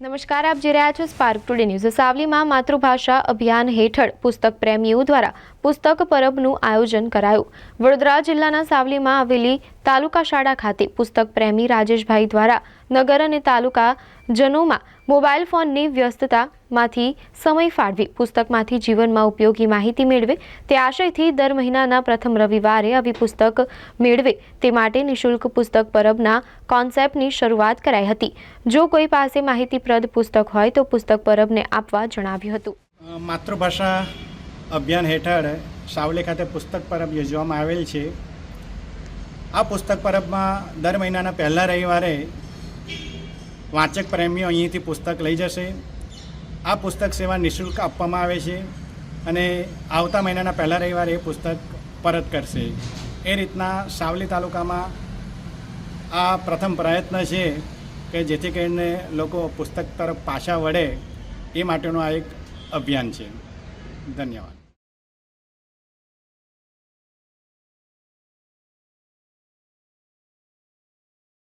નમસ્કાર, આપ જોઈ રહ્યા છો સ્પાર્ક ટુડે ન્યૂઝ સાવલીમાં માતૃભાષા અભિયાન હેઠળ પુસ્તક પ્રેમીઓ દ્વારા પુસ્તક પરબનું આયોજન કરાયું. વડોદરા જિલ્લાના સાવલીમાં આવેલી તાલુકા શાળા ખાતે પુસ્તક પ્રેમી રાજેશભાઈ દ્વારા નગર અને તાલુકા જનોમાં મોબાઈલ ફોનની વ્યસ્તતામાંથી સમય ફાળવી પુસ્તકમાંથી જીવનમાં ઉપયોગી માહિતી મેળવે તે આશયથી દર મહિનાના પ્રથમ રવિવારે આવી પુસ્તક મેળવે તે માટે નિઃશુલ્ક પુસ્તક પરબના કોન્સેપ્ટની શરૂઆત કરાઈ હતી. જો કોઈ પાસે માહિતીપ્રદ પુસ્તક હોય તો પુસ્તક પરબને આપવા જણાવ્યું હતું. માતૃભાષા અભિયાન હેઠળ સાવલી ખાતે પુસ્તક પરબ યોજવામાં આવેલ છે. આ પુસ્તક પરબમાં દર મહિનાના પહેલા રવિવારે વાંચક પ્રેમીઓ અહીંથી પુસ્તક લઈ જશે. આ પુસ્તક સેવા નિઃશુલ્ક આપવામાં આવે છે અને આવતા મહિનાના પહેલા રવિવારે એ પુસ્તક પરત કરશે. એ રીતના સાવલી તાલુકામાં આ પ્રથમ પ્રયત્ન છે કે જેથી કરીને લોકો પુસ્તક તરફ પાછા વળે એ માટેનું આ એક અભિયાન છે. ધન્યવાદ.